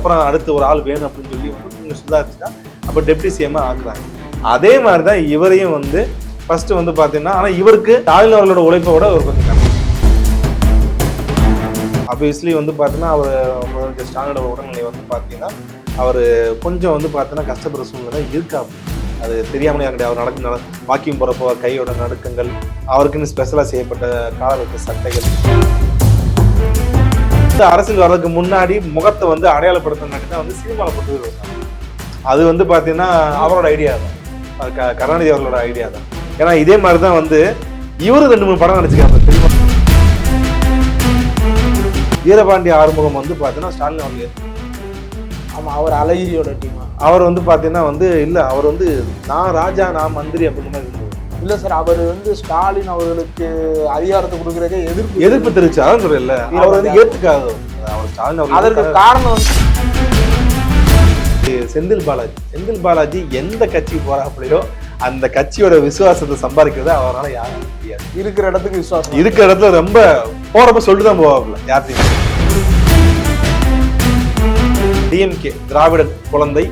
அப்புறம் அடுத்து ஒரு ஆள் வேணும் அப்படின்னு சொல்லி வந்து சுதாரிச்சுட்டா அப்போ டெப்டி சிஎம்மாக ஆக்குறாங்க. அதே மாதிரி தான் இவரையும் வந்து ஃபர்ஸ்ட் வந்து பார்த்தீங்கன்னா ஆனால் இவருக்கு ஸ்டாலின் அவர்களோட உழைப்பை விட அவர் கொஞ்சம் கம்மி. ஆப்வியஸ்லி வந்து பார்த்தீங்கன்னா அவர் முதலமைச்சர் ஸ்டாலினோட உடல்நிலை வந்து பார்த்தீங்கன்னா அவர் கொஞ்சம் வந்து பார்த்தீங்கன்னா கஷ்டப்படுற சூழ்நிலை இருக்கா? அது தெரியாமலே கிடையாது அவர் நடக்கும் நட வாக்கிங் போகிறப்போ கையோட நடுக்கங்கள் அவருக்குன்னு ஸ்பெஷலாக செய்யப்பட்ட காலத்து சட்டைகள். அரசியல் வர்றதுக்கு முன்னாடி முகத்தை வந்து அடையாளப்படுத்தினாடி தான் வந்து சினிமாவில் போட்டு வருவாங்க அது வந்து பார்த்தீங்கன்னா அவரோட ஐடியா தான். அது க- கருணாநிதி அவர்களோட ஐடியா தான். ஏன்னா இதே மாதிரி தான் வந்து இவரும் ரெண்டு மூணு படம் நடிச்சுக்காங்க தெரியுமா? வீரபாண்டி ஆறுமுகம் வந்து பார்த்தீங்கன்னா ஸ்டாலின் அவர்கள். ஆமா அவர் அழகிரியோட டீம் அவர் வந்து பார்த்தீங்கன்னா வந்து இல்லை அவர் வந்து நான் ராஜா நான் மந்திரி அப்படின்ற மாதிரி. இல்ல சார் அவர் வந்து ஸ்டாலின் அவர்களுக்கு அதிகாரத்தை கொடுக்கறதே எதிர்ப்பு எதிர்ப்பு தெரிவிச்சு அதான் சொல்றேன்ல அவர் வந்து ஏத்துக்காத அவர் ஸ்டாலின் அதற்கு காரணம் வந்து செந்தில் பாலாஜி. செந்தில் பாலாஜி எந்த கட்சிக்கு போறாப்புலையோ அந்த கட்சியோட விசுவாசத்தை சம்பாதிக்கிறது அவரால் யாரும் முடியாது இருக்கிற இடத்துக்கு விசுவாசம் இருக்கிற இடத்துல ரொம்ப போறப்ப சொல்லிட்டு தான் போவாப்புல யார்த்தையும் டிஎம்கே திராவிட குழந்தை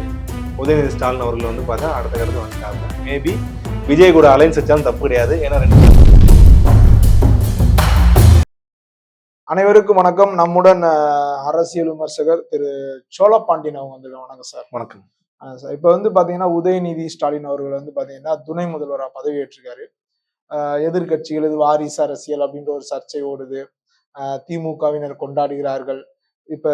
உதயநிதி ஸ்டாலின் அவர்கள் வந்து பார்த்தா அடுத்த கட்டத்தில் வந்துட்டாங்க மேபி விஜய் கூட அலைன்ஸ் வச்சாலும் தப்பு கிடையாது. ஏன்னா ரெண்டு அனைவருக்கும் வணக்கம். நம்முடன் அரசியல் விமர்சகர் திரு சோழபாண்டியன் அவங்க வந்திருக்காங்க. வணக்கம் சார். வணக்கம். சார் இப்போ வந்து பாத்தீங்கன்னா உதயநிதி ஸ்டாலின் அவர்கள் வந்து பாத்தீங்கன்னா துணை முதல்வராக பதவியேற்றிருக்காரு அஹ் எதிர்க்கட்சிகள் இது வாரிசு அரசியல் அப்படின்ற ஒரு சர்ச்சை ஓடுது. திமுகவினர் கொண்டாடுகிறார்கள். இப்ப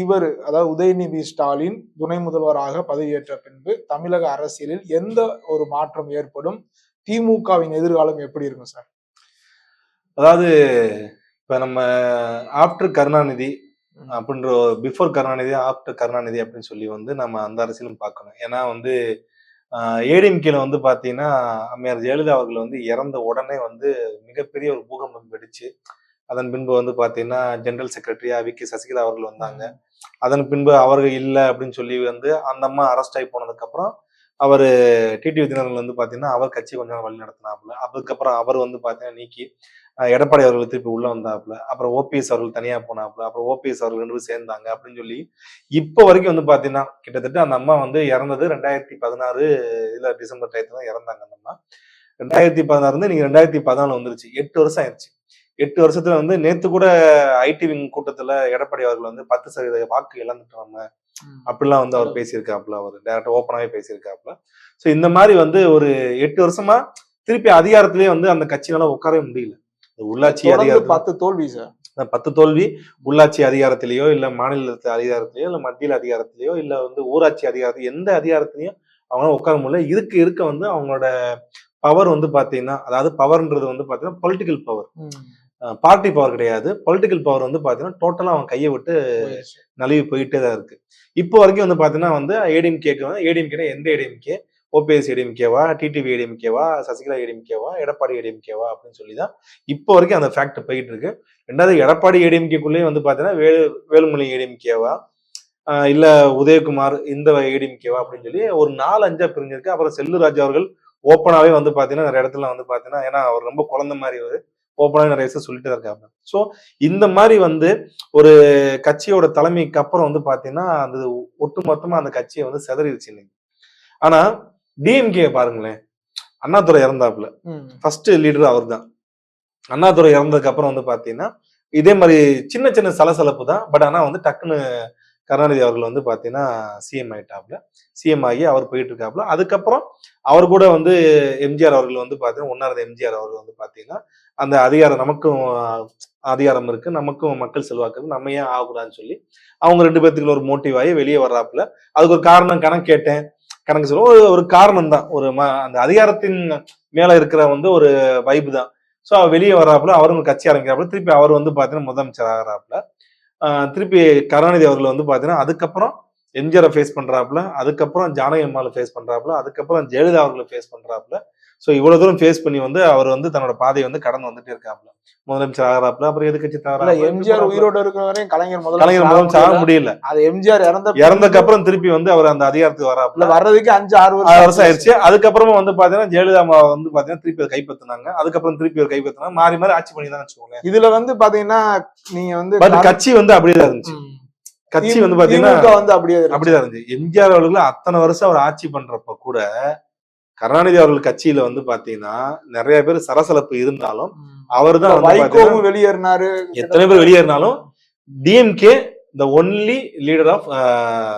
இவர் அதாவது உதயநிதி ஸ்டாலின் துணை முதல்வராக பதவியேற்ற பின்பு தமிழக அரசியலில் எந்த ஒரு மாற்றம் ஏற்படும்? திமுகவின் எதிர்காலம் எப்படி இருக்கும் சார்? அதாவது இப்ப நம்ம ஆஃப்டர் கருணாநிதி அப்படின்ற பிஃபோர் கருணாநிதி ஆஃப்டர் கருணாநிதி அப்படின்னு சொல்லி வந்து நம்ம அந்த அரசியலும் பார்க்கணும். ஏன்னா வந்து ஏடிஎம்கேல வந்து பார்த்தீங்கன்னா அம்மையார் ஜெயலலிதா அவர்கள் வந்து இறந்த உடனே வந்து மிகப்பெரிய ஒரு பூகம்பம் வெடிச்சு அதன் பின்பு வந்து பார்த்தீங்கன்னா ஜெனரல் செக்ரட்டரியா வி கே சசிகலா அவர்கள் வந்தாங்க. அதன் பின்பு அவர்கள் இல்லை அப்படின்னு சொல்லி வந்து அந்த அம்மா அரெஸ்ட் ஆகி போனதுக்கப்புறம் அவர் டிடிவி தினகரன் வந்து பார்த்தீங்கன்னா அவர் கட்சி கொஞ்ச நாள் வழி நடத்தினாப்புல. அதுக்கப்புறம் அவர் வந்து பார்த்தீங்கன்னா நீக்கி எடப்பாடி அவர்கள் திருப்பி உள்ள வந்தாப்புல. அப்புறம் ஓபிஎஸ் அவர்கள் தனியா போனாப்புல. அப்புறம் ஓபிஎஸ் அவர்கள் ரெண்டு பேரும் சேர்ந்தாங்க அப்படின்னு சொல்லி இப்போ வரைக்கும் வந்து பாத்தீங்கன்னா கிட்டத்தட்ட அந்த அம்மா வந்து இறந்தது ரெண்டாயிரத்தி பதினாறு இதுல டிசம்பர் டயத்துல தான் இறந்தாங்க அந்த அம்மா. ரெண்டாயிரத்தி பதினாறு இருந்து நீங்க ரெண்டாயிரத்தி பதினாலு வந்துருச்சு. எட்டு வருஷம் ஆயிடுச்சு எட்டு வருஷத்துல வந்து நேத்து கூட ஐடி விங் கூட்டத்துல எடப்பாடி அவர்கள் வந்து பத்து சதவீத வாக்கு இழந்துட்டோம் அப்படிலாம் வந்து அவர் பேசியிருக்காப்புல அவர் டேரக்டா ஓப்பனாவே பேசியிருக்காப்புல. ஸோ இந்த மாதிரி வந்து ஒரு எட்டு வருஷமா திருப்பி அதிகாரத்திலேயே வந்து அந்த கட்சினால உட்காரவே முடியல. உள்ளாட்சி அதிகாரத்துல பத்து தோல்வி சார் பத்து தோல்வி உள்ளாட்சி அதிகாரத்திலேயோ இல்ல மாநில அதிகாரத்திலேயோ இல்ல மத்தியில அதிகாரத்திலேயோ இல்ல வந்து ஊராட்சி அதிகாரத்தில் எந்த அதிகாரத்திலையும் அவங்களால உட்கார முடியல. இருக்க இருக்க வந்து அவங்களோட பவர் வந்து பாத்தீங்கன்னா அதாவது பவர்ன்றது வந்து பாத்தீங்கன்னா பொலிட்டிக்கல் பவர் பார்ட்டி பவர் கிடையாது பொலிட்டிக்கல் பவர் வந்து பாத்தீங்கன்னா டோட்டலா அவன் கையை விட்டு நழுவி போயிட்டே தான் இருக்கு இப்போ வரைக்கும் வந்து பாத்தீங்கன்னா வந்து ஏடிஎம்கேக்கு வந்து ஏடிஎம்கே எந்த ஏடிஎம்கே ஓபிஎஸ் ஏடிஎம்கேவா டிடிவி ஏடிஎம்கேவா சசிகலா ஏடிஎம்கேவா எடப்பாடி ஏடிஎம்கேவா அப்படின்னு சொல்லி தான் இப்போ வரைக்கும் அந்த ஃபேக்ட் போயிட்டு இருக்கு ரெண்டாவது எடப்பாடி ஏடிஎம்கேக்குள்ளேயே வந்து பாத்தீங்கன்னா வேலு வேலுமணி ஏடிஎம்கேவா இல்ல உதயகுமார் இந்த ஏடிஎம்கேவா அப்படின்னு சொல்லி ஒரு நாலு அஞ்சா பிரிஞ்சிருக்கு அப்புறம் செல்லூராஜ் அவர்கள் ஓப்பனாவே வந்து பாத்தீங்கன்னா நிறைய இடத்துல வந்து பாத்தீங்கன்னா ஏன்னா அவர் ரொம்ப குழந்தை மாதிரி ஒரு ஓப்பனாக நிறைய விஷயம் சொல்லிட்டு தான் இருக்காங்க. ஸோ இந்த மாதிரி வந்து ஒரு கட்சியோட தலைமைக்கு அப்புறம் வந்து பாத்தீங்கன்னா அது ஒட்டு மொத்தமா அந்த கட்சியை வந்து சிதறிடுச்சு இன்னைக்கு. ஆனா டிஎம்கே பாருங்களேன். அண்ணாதுரை இறந்தாப்புல. ஃபர்ஸ்ட் லீடர் அவர் தான் அண்ணாதுரை இறந்ததுக்கு அப்புறம் வந்து பாத்தீங்கன்னா இதே மாதிரி சின்ன சின்ன சலசலப்பு தான். பட் ஆனா வந்து டக்குன்னு கருணாநிதி அவர்கள் வந்து பார்த்தீங்கன்னா சிஎம் ஆயிட்டாப்ல சிஎம் ஆகி அவர் போயிட்டு இருக்காப்புல அதுக்கப்புறம் அவர் கூட வந்து எம்ஜிஆர் அவர்கள் வந்து பார்த்தீங்கன்னா ஒன்னாவது எம்ஜிஆர் அவர்கள் வந்து பார்த்தீங்கன்னா அந்த அதிகாரம் நமக்கும் அதிகாரம் இருக்கு. நமக்கும் மக்கள் செல்வாக்கு இருக்கு. நம்ம ஏன் ஆகக்கூடாதுன்னு சொல்லி அவங்க ரெண்டு பேர்த்துக்குள்ள ஒரு மோட்டிவ் ஆகி வெளியே வர்றாப்புல. அதுக்கு ஒரு காரணம் கணக்கு கேட்டேன். கணக்கு சொல்லுவோம். ஒரு ஒரு காரணம் தான். ஒரு ம- அந்த அதிகாரத்தின் மேல இருக்கிற வந்து ஒரு வைப்பு தான். ஸோ வெளியே வர்றாப்புல. அவரும் கட்சி ஆரம்பிக்கிறாப்புல. திருப்பி அவர் வந்து பார்த்தீங்கன்னா முதலமைச்சர் ஆகிறாப்புல. திருப்பி கருணாநிதி அவர்கள் வந்து பார்த்தீங்கன்னா அதுக்கப்புறம் எம்ஜிஆரை ஃபேஸ் பண்ணுறாப்புல அதுக்கப்புறம் ஜானகி அம்மாவில் ஃபேஸ் பண்ணுறாப்புல அதுக்கப்புறம் ஜெயலலிதா அவர்களை ஃபேஸ் பண்ணுறாப்புல ஸோ இவ்வளவு தூரம் ஃபேஸ் பண்ணி வந்து அவர் வந்து தன்னோட பாதையை வந்து கடந்து வந்துட்டே இருக்காப்புல. முதலமைச்சர் ஆகிறாப்புல அப்புறம் எதிர்கட்சி தவிர எம்ஜிஆர் உயிரோட இருக்கிற வரையும் கலைஞர் கலைஞர் முதலமைச்சர் ஆக முதல்ல முடியல. அது எம்ஜிஆர் இறந்த இறந்ததுக்கு அப்புறம் திருப்பி வந்து அவர் அந்த அதிகாரத்துக்கு வராப்புல. இல்ல வர்றதுக்கு அஞ்சு ஆறு ஆறு வருஷம் ஆயிடுச்சு. அதுக்கப்புறமா வந்து பாத்தீங்கன்னா ஜெயலலிதா வந்து பாத்தீங்கன்னா திருப்பி அதை கைப்பற்றினாங்க அதுக்கப்புறம் திருப்பி ஒரு கைப்பற்றினாங்க மாறி மாறி ஆட்சி பண்ணி தான் வச்சுக்கோங்க இதுல வந்து பாத்தீங்கன்னா நீங்க வந்து பட் கட்சி வந்து அப்படியே தான் இருந்துச்சு. கட்சி வந்து பாத்தீங்கன்னா வந்து அப்படியே. அப்படிதான் இருந்துச்சு. எம்ஜிஆர் அவர்கள் அத்தனை வருஷம் அவர் ஆட்சி பண்றப்ப கூட கருணாநிதி அவர்கள் கட்சியில வந்து பாத்தீங்கன்னா நிறைய பேர் சலசலப்பு இருந்தாலும். அவர் தான் வெளியேறினாரு. எத்தனை பேர் வெளியேறினாலும் DMK the only leader of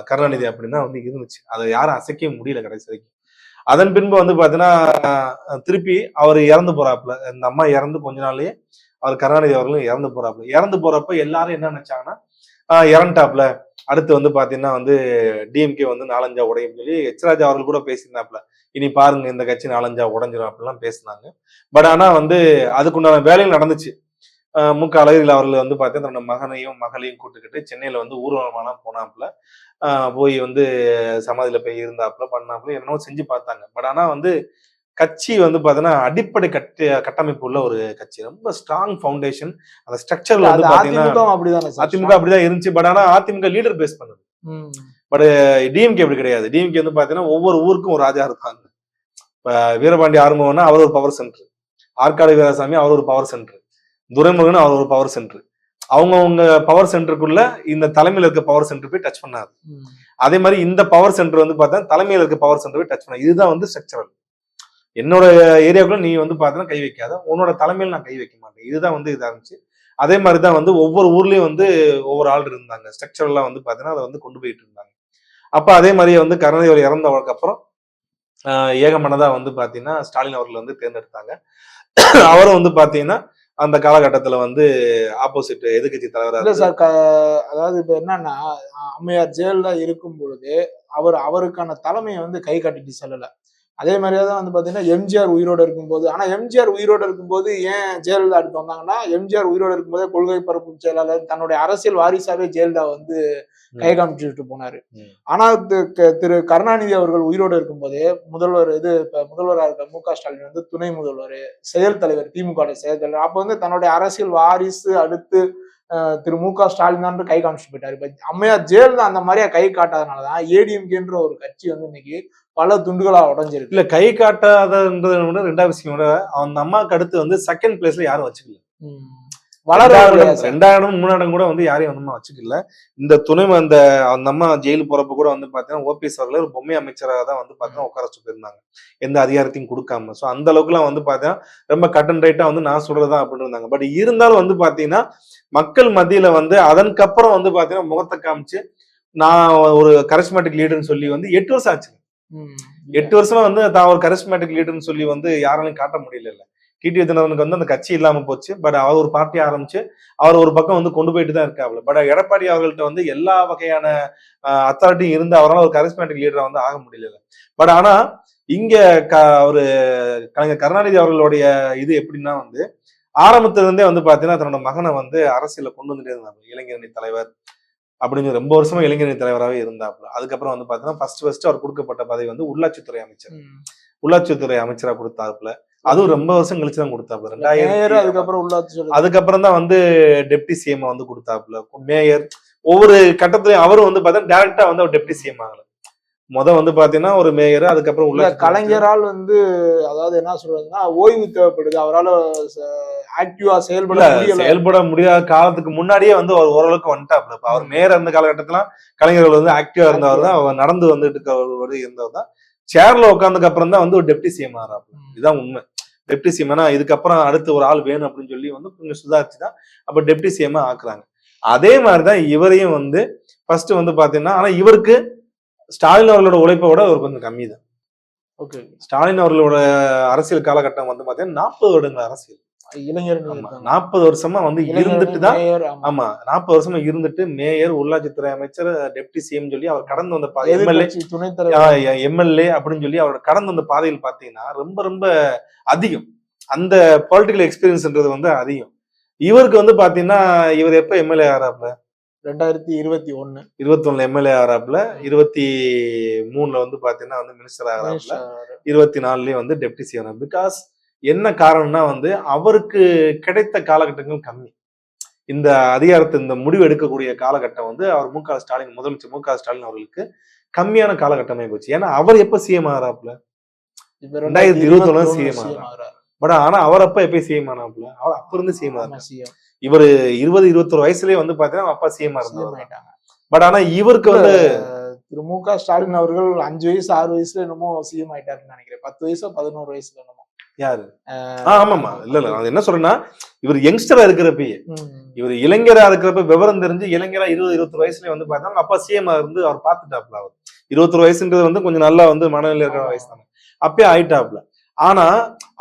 Karunanidhi அப்படின்னு தான் வந்து இருந்துச்சு. அதை யாரும் அசைக்க முடியல கடைசி வரைக்கும். அதன் பின்பு வந்து பாத்தீங்கன்னா திருப்பி அவர் இறந்து போறாப்புல. இந்த அம்மா இறந்து கொஞ்ச நாள்லயே அவர் கருணாநிதி அவர்களும் இறந்து போறாப்புல. இறந்து போறப்ப எல்லாரும் என்ன நினைச்சாங்கன்னா ஆஹ், அடுத்து வந்து பாத்தீங்கன்னா வந்து டிஎம்கே வந்து நாலஞ்சா உடையும் சொல்லி எச்ராஜா அவர்கள் கூட பேசியிருந்தாப்புல. இனி பாருங்க இந்த கட்சி நாலஞ்சா உடஞ்சிடும் அப்படிலாம் பேசினாங்க. பட் ஆனா வந்து அதுக்குண்டான வேலைகள் நடந்துச்சு. மு க அழகிரில் அவர்கள் வந்து பார்த்தீங்கன்னா தன்னோட மகனையும் மகளையும் கூட்டுக்கிட்டு சென்னையில் வந்து ஊர்வலமாலாம் போனாப்புல. போய் வந்து சமாதியில் போய் இருந்தாப்புல பண்ணாப்புல என்னமோ செஞ்சு பார்த்தாங்க. பட் ஆனால் வந்து கட்சி வந்து பார்த்தீங்கன்னா அடிப்படை கட்ட கட்டமைப்பு உள்ள ஒரு கட்சி. ரொம்ப ஸ்ட்ராங் ஃபவுண்டேஷன் அந்த ஸ்ட்ரக்சர்ல வந்து அது பாத்தீங்கன்னா அதிமுக அப்படிதானே இருந்துச்சு. பட் ஆனா அதிமுக லீடர் பேஸ் பண்ணுது. ம். டிஎம்கே அப்படி கிடையாது. டிஎம்கே வந்து பாத்தீங்கன்னா ஒவ்வொரு ஊருக்கும் ஒரு ராஜா இருப்பாங்க. இப்ப வீரபாண்டி ஆறுமுகம்னா அவர் ஒரு பவர் சென்டர் ஆற்காடு வீராசாமி அவர் ஒரு பவர் சென்டர் துரைமுருகன் அவர் ஒரு பவர் சென்டர் அவங்கவுங்க பவர் சென்டருக்குள்ள இந்த தலைமையில இருக்க பவர் சென்டர் போய் டச் பண்ணாது ம். அதே மாதிரி இந்த பவர் சென்டர் வந்து பார்த்தா தலைமையில இருக்க பவர் சென்டர் போய் டச் பண்ணாது இதுதான் வந்து ஸ்ட்ரக்சரல் என்னோட ஏரியாக்குள்ள நீ வந்து பார்த்தீங்கன்னா கை வைக்காத. உன்னோட தலைமையில நான் கை வைக்க மாட்டேன். இதுதான் வந்து இதா இருந்துச்சு. அதே மாதிரி தான் வந்து ஒவ்வொரு ஊர்லயும் வந்து ஒவ்வொரு ஆள் இருந்தாங்க. ஸ்ட்ரக்சரல்லாம் வந்து பார்த்தீங்கன்னா அதை வந்து கொண்டு போயிட்டு இருந்தாங்க. அப்ப அதே மாதிரியே வந்து கருணாநிதி அவர் இறந்தவருக்கு அப்புறம் ஆஹ் ஏகமனதா வந்து பாத்தீங்கன்னா ஸ்டாலின் அவர்கள் வந்து தேர்ந்தெடுத்தாங்க. அவரும் வந்து பாத்தீங்கன்னா அந்த காலகட்டத்துல வந்து ஆப்போசிட் எதிர்கட்சி தலைவரா இல்ல சார் அதாவது இப்ப என்னன்னா அம்மையார் ஜெயலலிதா இருக்கும் பொழுது அவர் அவருக்கான தலைமையை வந்து கை காட்டிட்டு செல்லல. அதே மாதிரியே தான் வந்து பாத்தீங்கன்னா எம்ஜிஆர் உயிரோட இருக்கும்போது ஆனா எம்ஜிஆர் உயிரோட இருக்கும்போது ஏன் ஜெயலலிதா அடுத்து வந்தாங்கன்னா எம்ஜிஆர் உயிரோட இருக்கும்போதே கொள்கை பரப்பும் செயலாளர் தன்னுடைய அரசியல் வாரிசாவே ஜெயலலிதா வந்து கை காமிச்சுட்டு போனாரு. ம். ஆனா தி- க- திரு கருணாநிதி அவர்கள் உயிரோடு இருக்கும்போதே முதல்வர் இது இப்ப முதல்வராக இருக்க மு க ஸ்டாலின் வந்து துணை முதல்வர் செயல் தலைவர் திமுக செயல் தலைவர். அப்ப வந்து தன்னுடைய அரசியல் வாரிசு அடுத்து திரு மு க ஸ்டாலின் தான் கை காமிச்சு போயிட்டாரு. இப்ப அம்மையார் ஜெயலலிதா அந்த மாதிரியா கை காட்டாதனாலதான் ஏடிஎம்கேன்ற ஒரு கட்சி வந்து இன்னைக்கு பல துண்டுகளா உடைஞ்சிருக்கு. இல்ல கை காட்டாதன்றதை விட ரெண்டாவது விஷயம் விட அந்த அம்மாவுக்கு அடுத்து வந்து செகண்ட் பிளேஸ்ல யாரும் வச்சுக்கல. ரெண்டாயிரம் மூணாயிரம் கூட வந்து யாரையும் வந்து வச்சுக்கல. இந்த துணை அந்த அந்த அம்மா ஜெயிலு போறப்ப கூட வந்து பாத்தீங்கன்னா ஓபிஎஸ் அவர்கள் ஒரு பொம்மை அமைச்சராக தான் வந்து பாத்தீங்கன்னா உட்கார வச்சு போயிருந்தாங்க எந்த அதிகாரத்தையும் கொடுக்காம. சோ அந்த அளவுக்குலாம் வந்து பாத்தீங்கன்னா ரொம்ப கட் அண்ட் ரைட்டா வந்து நான் சொல்றதா அப்படின்னு இருந்தாங்க. பட் இருந்தாலும் வந்து பாத்தீங்கன்னா மக்கள் மத்தியில வந்து அதற்கப்புறம் வந்து பாத்தீங்கன்னா முகத்தை காமிச்சு நான் ஒரு கரிஸ்மேட்டிக் லீடர்னு சொல்லி வந்து எட்டு வருஷம் ஆச்சு. எட்டு வருஷமா வந்து தான் ஒரு கரிஸ்மேட்டிக் லீடர்னு சொல்லி வந்து யாராலையும் காட்ட முடியல டிடி தினகரனுக்கு வந்து அந்த கட்சி இல்லாம போச்சு. பட் அவர் ஒரு பார்ட்டி ஆரம்பிச்சு அவர் ஒரு பக்கம் வந்து கொண்டு போயிட்டு தான் இருக்காப்ல. பட் எடப்பாடி அவர்கள்ட்ட வந்து எல்லா வகையான அத்தாரிட்டியும் இருந்து அவரால் ஒரு கரிஸ்மேட்டிக் லீடரா வந்து ஆக முடியல பட் ஆனா இங்க க ஒரு கலைஞர் கருணாநிதி அவர்களுடைய இது எப்படின்னா வந்து ஆரம்பத்துல இருந்தே வந்து பாத்தீங்கன்னா தன்னோட மகனை வந்து அரசியல கொண்டு வந்துட்டே இருந்தாங்க இளைஞரணி தலைவர் அப்படின்னு ரொம்ப வருஷமா இளைஞரணி தலைவராகவே இருந்தாப்புல அதுக்கப்புறம் வந்து பாத்தீங்கன்னா ஃபர்ஸ்ட் ஃபர்ஸ்ட் அவர் கொடுக்கப்பட்ட பதவி வந்து உள்ளாட்சித்துறை அமைச்சர். உள்ளாட்சித்துறை அமைச்சரா கொடுத்தாப்புல அதுவும் ரொம்ப வருஷம் கழிச்சு தான் கொடுத்தாப்புல. மேயர் ரெண்டாயிரம் அதுக்கப்புறம் உள்ளாட்சி சொல்லுது. அதுக்கப்புறம் தான் வந்து டெப்டி சிஎம் வந்து கொடுத்தாப்புல. மேயர் ஒவ்வொரு கட்டத்திலையும் அவரும் வந்து பார்த்தா டைரக்டா வந்து அவர் டெப்டி சிஎம் ஆகல. முத வந்து பாத்தீங்கன்னா ஒரு மேயர் அதுக்கப்புறம் உள்ளாட்சி கலைஞரால் வந்து அதாவது என்ன சொல்றதுன்னா ஓய்வு தேவைப்படுது. அவரால் ஆக்டிவா செயல்பட செயல்பட முடியாத காலத்துக்கு முன்னாடியே வந்து அவர் ஓரளவுக்கு வந்துட்டாப்ல இப்ப அவர் மேயர் இருந்த காலகட்டத்துல கலைஞர்கள் வந்து ஆக்டிவா இருந்தவர் தான். அவர் நடந்து வந்துட்டு இருந்தவர் தான். சேர்ல உட்கார்ந்ததுக்கு அப்புறம் தான் வந்து ஒரு டெப்டி சிஎம் ஆறாப்ல இதுதான் உண்மை. டெப்டி சிஎம் ஏன்னா இதுக்கப்புறம் அடுத்து ஒரு ஆள் வேணும் அப்படின்னு சொல்லி வந்து கொஞ்சம் சுதாரிச்சு தான் அப்ப டெப்டி சிஎம் ஆக்குறாங்க. அதே மாதிரிதான் இவரையும் வந்து ஃபர்ஸ்ட் வந்து பாத்தீங்கன்னா ஆனா இவருக்கு ஸ்டாலின் அவர்களோட உழைப்பை விட அவர் கொஞ்சம் கம்மி தான் ஓகே ஸ்டாலின் அவர்களோட அரசியல் காலகட்டம் வந்து பாத்தீங்கன்னா நாற்பது வருடங்கள் அரசியல். இளைஞர் ஆமா. நாற்பது வருஷமா வந்து இருந்துட்டு தான் ஆமா. நாற்பது வருஷமா இருந்துட்டு மேயர் உள்ளாட்சித்துறை அமைச்சர் டெப்டி சிஎம் சொல்லி அவர் கடந்து வந்த பாதை எம்எல்ஏ எதிர்க்கட்சி துணைத் தலைவர் எம்எல்ஏ அப்படின்னு சொல்லி அவர் கடந்து வந்த பாதையில் பாத்தீங்கன்னா ரொம்ப ரொம்ப அதிகம். அந்த பொலிட்டிக்கல் எக்ஸ்பீரியன்ஸ்ன்றது வந்து அதிகம். இவருக்கு வந்து பாத்தீங்கன்னா இவர் எப்ப எம்எல்ஏ ஆறாப்ல ரெண்டாயிரத்தி இருபத்தி ஒண்ணு இருபத்தி ஒண்ணுல எம்எல்ஏ ஆறாப்ல இருபத்தி மூணுல வந்து பாத்தீங்கன்னா வந்து மினிஸ்டர் ஆகிறாப்ல இருபத்தி நாலுலயே வந்து டெப்டி சிஎம் பிகாஸ் என்ன காரணம்னா வந்து அவருக்கு கிடைத்த காலகட்டங்கள் கம்மி. இந்த அதிகாரத்தை இந்த முடிவு எடுக்கக்கூடிய காலகட்டம் வந்து அவர் மு க ஸ்டாலின் முதலமைச்சர் மு க ஸ்டாலின் அவர்களுக்கு கம்மியான காலகட்டமே போச்சு. ஏன்னா அவர் எப்ப சிஎம் ஆகிறாப்ல இப்ப ரெண்டாயிரத்தி இருபத்தி CM CM ஆகுறாரு. பட் ஆனா அவர் அப்ப எப்ப சிஎம் ஆனாப்ல அவர் அப்ப இருந்து சிஎம் CM. இவர் இருபது இருபத்தொரு வயசுலயே வந்து பாத்தீங்கன்னா அப்பா சிஎம் ஆயிட்டாங்க. பட் ஆனா இவருக்கு வந்து திரு மு க ஸ்டாலின் அவர்கள் அஞ்சு வயசு ஆறு வயசுல என்னமோ சிஎம் ஆயிட்டாருன்னு நினைக்கிறேன். பத்து வயசோ பதினோரு வயசுல என்னமோ. யாரு? ஆமாமா இல்ல இல்ல. நான் என்ன சொல்றேன்னா இவர் யங்ஸ்டரா இருக்கிறப்பயே. இவர் இளைஞரா இருக்கிறப்ப விவரம் தெரிஞ்சு இளைஞரா இருபது இருபத்தி வயசுல வந்து பார்த்தா அப்பா சிஎம் இருந்து அவர் பார்த்துட்டாப்ல அவர். இருபத்தொரு வயசுன்றது வந்து கொஞ்சம் நல்லா வந்து மனநிலை இருக்கிற வயசு தானே அப்பயே ஆயிட்டாப்ல ஆனா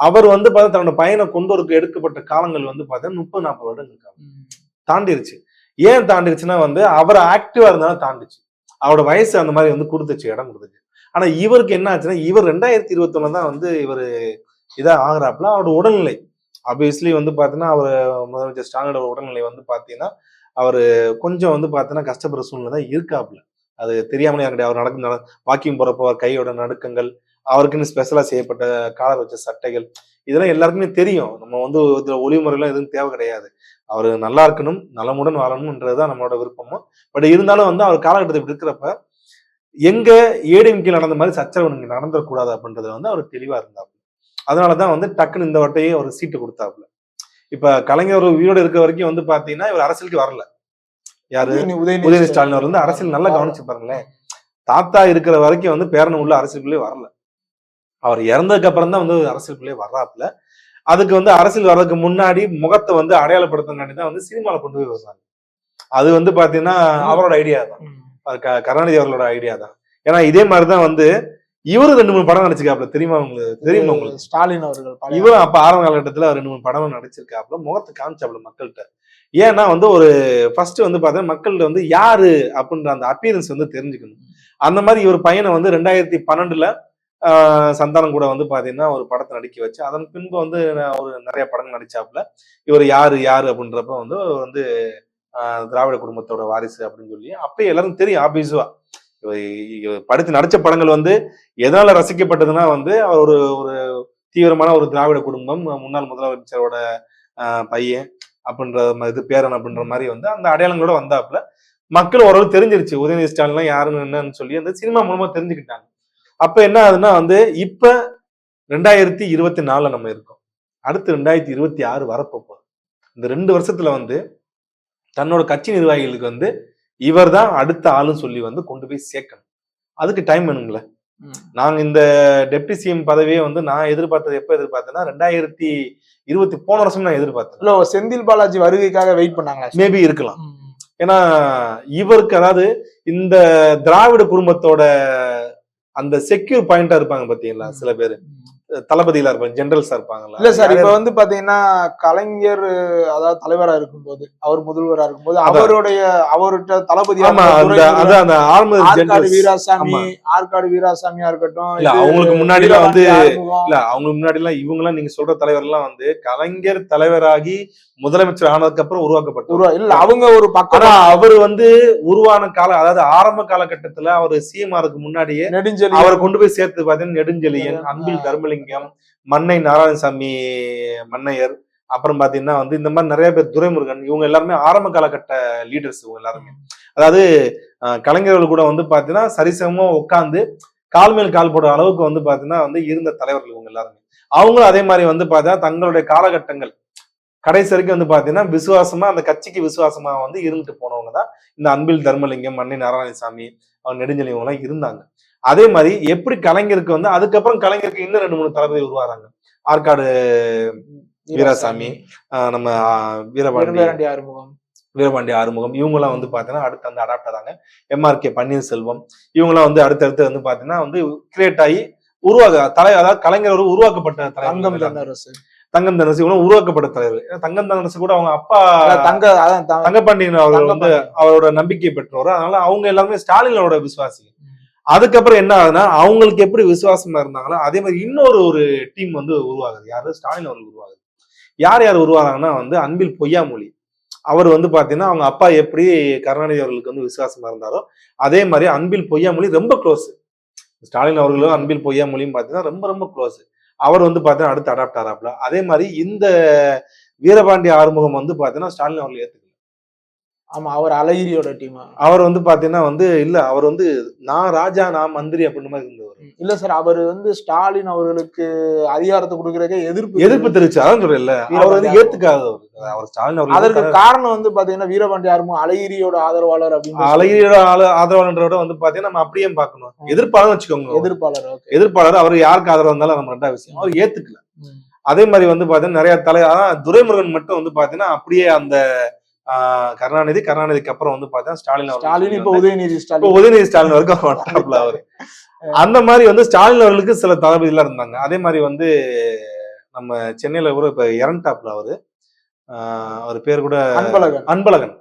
அவர் வந்து பார்த்தா தன்னோட பையனை கொண்டு வரக்கு எடுக்கப்பட்ட காலங்கள் வந்து பார்த்தா முப்பது நாற்பது வருடங்கள். தாண்டிருச்சு. ஏன் தாண்டிருச்சுன்னா வந்து அவர் ஆக்டிவா இருந்தாலும் தாண்டிச்சு. அவரோட வயசு அந்த மாதிரி வந்து கொடுத்துச்சு இடம் கொடுத்துச்சு. ஆனா இவருக்கு என்ன ஆச்சுன்னா இவர் ரெண்டாயிரத்தி இருபத்தி தான் வந்து இவர் இதாக ஆகுறாப்புல. அவரோட உடல்நிலை. ஆப்வியஸ்லி வந்து பார்த்தீங்கன்னா அவர் முதலமைச்சர் ஸ்டாலினோட உடல்நிலை வந்து பார்த்தீங்கன்னா அவர் கொஞ்சம் வந்து பார்த்தீங்கன்னா கஷ்டப்படுற சூழ்நிலை தான் இருக்காப்புல. அது தெரியாமலே கிடையாது அவர் நடக்க வாக்கிங் போறப்போ அவர் கையோட நடுக்கங்கள் அவருக்குன்னு ஸ்பெஷலா செய்யப்பட்ட காலர் வச்ச சட்டைகள் இதெல்லாம் எல்லாருக்குமே தெரியும். நம்ம வந்து இதில் ஒளிமுறைலாம் எதுவும் தேவை கிடையாது. அவர் நல்லா இருக்கணும் நலமுடன் வாழணும்ன்றதுதான் நம்மளோட விருப்பமும். பட் இருந்தாலும் வந்து அவர் காலகட்டத்தை இப்படி இருக்கிறப்ப எங்க ஏடிஎம்கே நடந்த மாதிரி சச்சரவு நடந்துடக்கூடாது அப்படின்றதுல வந்து அவர் தெளிவா இருந்தாப்புல அதனாலதான் வந்து டக்குன்னு இந்த வட்டையே ஒரு சீட்டு கொடுத்தாப்புல. இப்ப கலைஞர் உயிரோடு இருக்க வரைக்கும் வந்து பாத்தீங்கன்னா இவர் அரசியலுக்கு வரல. யாரு? உதயநிதி- ஸ்டாலின். அவர் வந்து அரசியல் நல்லா கவனிச்சு பாருங்களேன். தாத்தா இருக்கிற வரைக்கும் வந்து பேரன் உள்ள அரசியலுக்குள்ளே வரல. அவர் இறந்ததுக்கு அப்புறம் தான் வந்து அரசியலுக்குள்ளே வர்றாப்புல. அதுக்கு வந்து அரசியல் வர்றதுக்கு முன்னாடி முகத்தை வந்து அடையாளப்படுத்தினாடி தான் வந்து சினிமால கொண்டு போய் வருவாங்க அது வந்து பாத்தீங்கன்னா அவரோட ஐடியா தான். கருணாநிதி அவர்களோட ஐடியா தான். ஏன்னா இதே மாதிரிதான் வந்து இவரும் ரெண்டு மூணு படம் நடிச்சிருக்காப்ல தெரியுமா உங்களுக்கு? தெரியுமா உங்களுக்கு? ஸ்டாலின் அவர்கள் இவரும் அப்ப ஆரம்ப காலகட்டத்துல ரெண்டு மூணு படம் நடிச்சிருக்காப்புல முகத்தை காமிச்சாப்புல மக்கள்கிட்ட. ஏன்னா வந்து ஒரு ஃபர்ஸ்ட் வந்து பார்த்தா மக்கள்கிட்ட வந்து யாரு அப்படின்ற அந்த அப்பியரன்ஸ் வந்து தெரிஞ்சுக்கணும். அந்த மாதிரி இவர் பையனை வந்து ரெண்டாயிரத்தி பன்னெண்டுல சந்தானம் கூட வந்து பாத்தீங்கன்னா ஒரு படத்தை நடிக்க வச்சு அதன் பின்பு வந்து ஒரு நிறைய படம் நடிச்சாப்புல. இவர் யாரு யாரு அப்படின்றப்ப வந்து வந்து திராவிட குடும்பத்தோட வாரிசு அப்படின்னு சொல்லி அப்பயே எல்லாரும் தெரியும் ஆபீஸுவா படித்து நடித்த படங்கள் வந்து எதனால் ரசிக்கப்பட்டதுன்னா வந்து அவர் ஒரு ஒரு தீவிரமான ஒரு திராவிட குடும்பம் முன்னாள் முதலமைச்சரோட பையன் அப்படின்ற இது பேரன் அப்படின்ற மாதிரி வந்து அந்த அடையாளங்களோட வந்தாப்புல மக்கள் ஓரளவு தெரிஞ்சிருச்சு. உதயநிதி ஸ்டாலின்லாம் யாருன்னு என்னன்னு சொல்லி அந்த சினிமா மூலமா தெரிஞ்சுக்கிட்டாங்க. அப்ப என்ன ஆகுதுன்னா வந்து இப்ப ரெண்டாயிரத்தி இருபத்தி நாலுல நம்ம இருக்கோம். அடுத்து ரெண்டாயிரத்தி இருபத்தி ஆறு வரப்போ இந்த ரெண்டு வருஷத்துல வந்து தன்னோட கட்சி நிர்வாகிகளுக்கு வந்து இவர் தான் அடுத்த ஆளுன்னு சொல்லி வந்து கொண்டு போய் சேர்க்கணும். அதுக்கு டைம் வேணுங்களே. நாங்க இந்த டெப்டி சிஎம் பதவியை வந்து நான் எதிர்பார்த்தது எப்ப எதிர்பார்த்தேன்னா ரெண்டாயிரத்தி இருபத்தி போன வருஷம் நான் எதிர்பார்த்தேன். இல்ல செந்தில் பாலாஜி வருகைக்காக வெயிட் பண்ணாங்களா? மேபி இருக்கலாம். ஏன்னா இவருக்கு அதாவது இந்த திராவிட குடும்பத்தோட அந்த செக்யூர் பாயிண்டா இருப்பாங்க பாத்தீங்களா சில பேர். தளபதியில இருப்பாங்க ஜெனரல்ஸா இருப்பாங்கல்ல. இல்ல சார் இப்ப வந்து பாத்தீங்கன்னா கலைஞர் அதாவது தலைவரா இருக்கும்போது அவர் முதல்வரா இருக்கும்போது. அவருடைய அவர்கிட்ட தளபதி வீராசாமி. ஆற்காடு வீராசாமியா இருக்கட்டும் இல்ல, அவங்களுக்கு முன்னாடி எல்லாம் வந்து-. இல்ல அவங்களுக்கு முன்னாடி எல்லாம் இவங்க எல்லாம் நீங்க சொல்ற தலைவர் எல்லாம் வந்து கலைஞர் தலைவராகி முதலமைச்சர் ஆனதுக்கு அப்புறம் உருவாக்கப்பட்ட உருவா- இல்ல அவங்க ஒரு பக்கம் அவர் வந்து உருவான கால அதாவது ஆரம்ப காலகட்டத்துல அவர் சிஎம் ஆருக்கு முன்னாடியே நெடுஞ்செலி அவரை கொண்டு போய் சேர்த்து பாத்தீங்கன்னா நெடுஞ்செழியன் அன்பில் தர்மலிங்கம் மன்னை நாராயணசாமி மன்னையர் அப்புறம் பாத்தீங்கன்னா வந்து இந்த மாதிரி நிறைய பேர் துரைமுருகன் இவங்க எல்லாருமே ஆரம்ப காலகட்ட லீடர்ஸ் இவங்க எல்லாருமே. அதாவது கலைஞர்கள் கூட வந்து பாத்தீங்கன்னா சரிசமமா உட்காந்து கால் மேல் கால் போடுற அளவுக்கு வந்து பாத்தீங்கன்னா வந்து இருந்த தலைவர்கள் இவங்க எல்லாருமே. அவங்களும் அதே மாதிரி வந்து பார்த்தா தங்களுடைய காலகட்டங்கள். கடைசி வரைக்கும் வந்து பாத்தீங்கன்னா விசுவாசமா அந்த கட்சிக்கு விசுவாசமா வந்து இருந்துட்டு போனவங்க தான் இந்த அன்பில் தர்மலிங்கம் மண்ணை நாராயணசாமி அவர் நெடுஞ்செலி இவங்க எல்லாம் இருந்தாங்க. அதே மாதிரி எப்படி கலைஞருக்கு வந்து அதுக்கப்புறம் கலைஞருக்கு இன்னும் ரெண்டு மூணு தளபதி உருவாராங்க ஆற்காடு வீராசாமி நம்ம வீரபாண்டி ஆறுமுகம். வீரபாண்டி ஆறுமுகம் இவங்கெல்லாம் வந்து பாத்தீங்கன்னா அடுத்து வந்து அடாப்ட் ஆறாங்க. எம்ஆர்கே பன்னீர்செல்வம் இவங்கெல்லாம் வந்து அடுத்தடுத்து வந்து பாத்தீங்கன்னா வந்து கிரியேட் ஆகி உருவாக தலை அதாவது கலைஞர் ஒரு உருவாக்கப்பட்ட தங்கம் தலைவர் தென்னரசு தங்கம் தனரசு இவங்களும் உருவாக்கப்பட்ட தலைவர். தங்கம் தனரசு கூட அவங்க அப்பா தங்க தங்கப்பாண்டியன் அவர் வந்து. அவரோட நம்பிக்கை பெற்றவர். அதனால அவங்க எல்லாருமே ஸ்டாலினோட விசுவாசி. அதுக்கப்புறம் என்ன ஆகுதுன்னா அவங்களுக்கு எப்படி விசுவாசமா இருந்தாங்களோ அதே மாதிரி இன்னொரு ஒரு டீம் வந்து உருவாகுது. யாரு? ஸ்டாலின் அவர்கள் உருவாகுது. யார் யார் உருவாகிறாங்கன்னா வந்து அன்பில் பொய்யாமொழி. அவர் வந்து பாத்தீங்கன்னா அவங்க அப்பா எப்படி கருணாநிதி அவர்களுக்கு வந்து விசுவாசமா இருந்தாரோ அதே மாதிரி அன்பில் பொய்யாமொழி ரொம்ப க்ளோஸ் ஸ்டாலின் அவர்களும் அன்பில் பொய்யாமொழியும் பாத்தீங்கன்னா ரொம்ப ரொம்ப க்ளோஸ் அவர் வந்து பாத்தீங்கன்னா அடுத்து அடாப்ட் ஆறாப்ல அதே மாதிரி இந்த வீரபாண்டி ஆறுமுகம் வந்து பாத்தீங்கன்னா ஸ்டாலின் அவர்கள் ஏத்துக்கல. ஆமா அவர் அழகிரியோட டீம் அவர் வந்து பாத்தீங்கன்னா வந்து இல்ல அவர் வந்து நான் ராஜா நான் மந்திரி அப்படின்ற மாதிரி இருந்தவர். இல்ல சார் அவர் வந்து ஸ்டாலின் அவர்களுக்கு அதிகாரத்தை கொடுக்கறதுக்கே எதிர்ப்பு எதிர்ப்பு தெரிவிச்சு அதான் சொல்றேன்ல அவர் வந்து ஏத்துக்காதவர். அவர் ஸ்டாலின் அதற்கு அவர்கள் காரணம் வந்து பாத்தீங்கன்னா வீரபாண்டியாரும் அழகிரியோட ஆதரவாளர் அப்படின்னு அழகிரியோட ஆளு ஆதரவாளன்ற விட வந்து பாத்தீங்கன்னா நம்ம அப்படியே பார்க்கணும். ம். எதிர்ப்பாளர் வச்சுக்கோங்க. எதிர்ப்பாளர் எதிர்ப்பாளர் அவர் யாருக்கு ஆதரவு இருந்தாலும் நம்ம ரெண்டாவது விஷயம். அவர் ஏத்துக்கல. அதே மாதிரி வந்து பாத்தீங்கன்னா நிறைய தலை துரைமுருகன் மட்டும் வந்து பாத்தீங்கன்னா அப்படியே அந்த கருணாநிதி கருணாநிதிக்கு அப்புறம் வந்து பாத்தீங்கன்னா ஸ்டாலின் ஸ்டாலின் இப்ப உதயநிதி ஸ்டாலின். உதயநிதி ஸ்டாலின் வரைக்கும் அவரு. அந்த மாதிரி வந்து ஸ்டாலின் அவர்களுக்கு சில தளபதிலாம் இருந்தாங்க. அதே மாதிரி வந்து நம்ம சென்னையில கூட இப்ப இறந்துட்டாப்ல அவரு. அவர் பேர் கூட அன்பழகன். அன்பழகன்.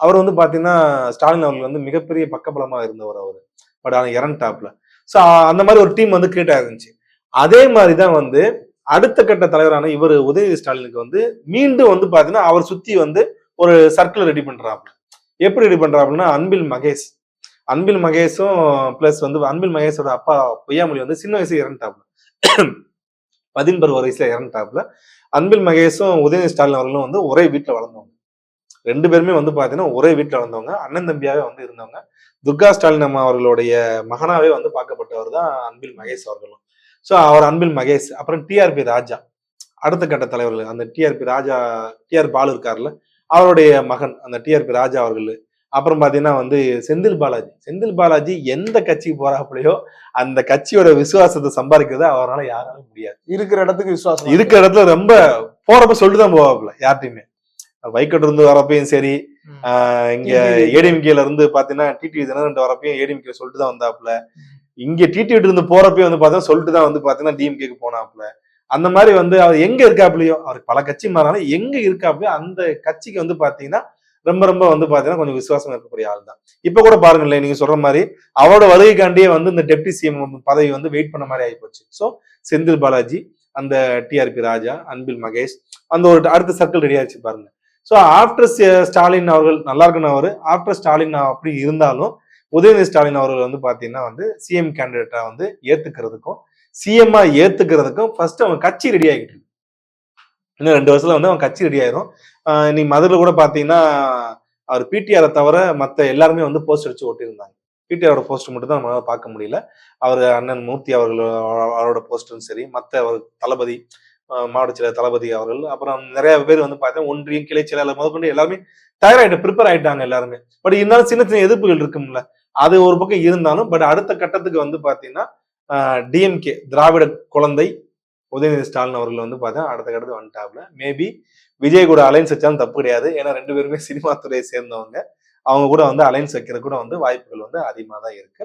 அவர் வந்து பாத்தீங்கன்னா ஸ்டாலின் அவர்கள் வந்து மிகப்பெரிய பக்கபலமா இருந்தவர் அவர். பட் ஆனா இறந்துட்டாப்ல ஸோ அந்த மாதிரி ஒரு டீம் வந்து கிரியேட் ஆயிருந்துச்சு அதே மாதிரி தான் வந்து அடுத்த கட்ட தலைவரான இவர் உதயநிதி ஸ்டாலினுக்கு வந்து மீண்டும் வந்து பாத்தீங்கன்னா அவர் சுத்தி வந்து ஒரு சர்க்கிள் ரெடி பண்றாப்ல. எப்படி ரெடி பண்றாப்புலன்னா அன்பில் மகேஷ். அன்பில் மகேஷும் பிளஸ் வந்து அன்பில் மகேஷோட அப்பா பொய்யாமொழி வந்து சின்ன வயசுல இறந்துட்டாப்ல. பதின்பரு வயசுல இறந்துட்டாப்ல. அன்பில் மகேஷும் உதயநிதி ஸ்டாலின் அவர்களும் வந்து ஒரே வீட்டுல வளர்ந்தவங்க. ரெண்டு பேருமே வந்து பாத்தீங்கன்னா ஒரே வீட்டுல வளர்ந்தவங்க. அண்ணன் தம்பியாவே வந்து இருந்தவங்க. துர்கா ஸ்டாலின் அம்மா அவர்களுடைய மகனாவே வந்து பார்க்கப்பட்டவர் தான் அன்பில் மகேஷ் அவர்களும். ஸோ அவர் அன்பில் மகேஷ் அப்புறம் டிஆர்பி ராஜா. அடுத்த கட்ட தலைவர்கள் அந்த டிஆர்பி ராஜா டிஆர் பாலு இருக்கார்ல அவருடைய மகன் அந்த டிஆர்பி ராஜா அவர்கள். அப்புறம் பாத்தீங்கன்னா வந்து செந்தில் பாலாஜி. செந்தில் பாலாஜி எந்த கட்சிக்கு போறாப்புலையோ அந்த கட்சியோட விசுவாசத்தை சம்பாதிக்கிறது அவரால யாராலும் முடியாது. இருக்கிற இடத்துக்கு விசுவாசம் இருக்கிற இடத்துல ரொம்ப போறப்ப சொல்லிட்டு தான் போவாப்புல யார்ட்டையுமே. வைக்கட்டு இருந்து வரப்பையும் சரி இங்க. ஏடிஎம்கேல இருந்து பாத்தீங்கன்னா டிடிவி தினகரன் வரப்பையும் ஏடிஎம்கே சொல்லிட்டு தான் வந்தாப்புல. இங்க டிடிவி இருந்து போறப்பயும் வந்து பார்த்தா சொல்லிட்டு தான் வந்து பாத்தீங்கன்னா டிஎம்கேக்கு போனாப்புல. அந்த மாதிரி வந்து அவர் எங்க இருக்காப்லயோ அவர் பல கட்சி மாறினாலும் எங்க இருக்காப்லயோ அந்த கட்சிக்கு வந்து பாத்தீங்கன்னா ரொம்ப ரொம்ப வந்து பாத்தீங்கன்னா கொஞ்சம் விசுவாசம் இருக்கக்கூடிய ஆள் தான் இப்ப கூட பாருங்களேன் நீங்க சொல்ற மாதிரி அவரோட வருகைக்காண்டியே வந்து இந்த டெப்டி சிஎம் பதவி வந்து வெயிட் பண்ண மாதிரி ஆகிப்போச்சு சோ செந்தில் பாலாஜி அந்த டிஆர்பி ராஜா அன்பில் மகேஷ் அந்த ஒரு அடுத்த சர்க்கிள் ரெடி ஆயிடுச்சு பாருங்க. ஸோ ஆஃப்டர் ஸ்டாலின் அவர்கள் நல்லா இருக்கணும் அவர். ஆஃப்டர் ஸ்டாலின் அப்படி இருந்தாலும் உதயநிதி ஸ்டாலின் அவர்கள் வந்து பாத்தீங்கன்னா வந்து சிஎம் கேண்டிடேட்டா வந்து ஏத்துக்கிறதுக்கும் சிஎம்ஆ ஏத்துக்கிறதுக்கும் ஃபர்ஸ்ட் அவன் கட்சி ரெடி ஆகிட்டு இருக்கு. இன்னும் ரெண்டு வருஷத்துல வந்து அவன் கட்சி ரெடி ஆயிரும். நீ இன்னைக்கு கூட பாத்தீங்கன்னா அவர் பிடிஆரை தவிர மற்ற எல்லாருமே வந்து போஸ்ட் அடிச்சு ஓட்டியிருந்தாங்க. பிடிஆரோட போஸ்ட் மட்டும் தான் நம்மளால பார்க்க முடியல. அவர் அண்ணன் மூர்த்தி அவர்கள் அவரோட போஸ்டும் சரி மற்ற அவர் தளபதி மாவட்ட செயலர் தளபதி அவர்கள் அப்புறம் நிறைய பேர் வந்து பார்த்தா ஒன்றியம் கிளை செயலாளர் முதற்கொண்டு எல்லாருமே தயாராயிட்டு ப்ரிப்பேர் ஆயிட்டாங்க எல்லாருமே. பட் இருந்தாலும் சின்ன சின்ன எதிர்ப்புகள் இருக்கும்ல. அது ஒரு பக்கம் இருந்தாலும் பட் அடுத்த கட்டத்துக்கு வந்து பாத்தீங்கன்னா டிஎம்கே திராவிட குழந்தை உதயநிதி ஸ்டாலின் அவர்கள் வந்து பார்த்தீங்கன்னா அடுத்த கட்டத்துக்கு வந்துட்டாப்ல மேபி விஜய் கூட அலைன்ஸ் வச்சாலும் தப்பு கிடையாது. ஏன்னா ரெண்டு பேருமே சினிமா துறையை சேர்ந்தவங்க. அவங்க கூட வந்து அலைன்ஸ் வைக்கிறது கூட வந்து வாய்ப்புகள் வந்து அதிகமாக தான் இருக்கு.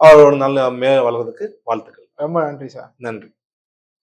அவரோட நல்ல மேல வளர்றதுக்கு வாழ்த்துக்கள். ரொம்ப நன்றி சார். நன்றி.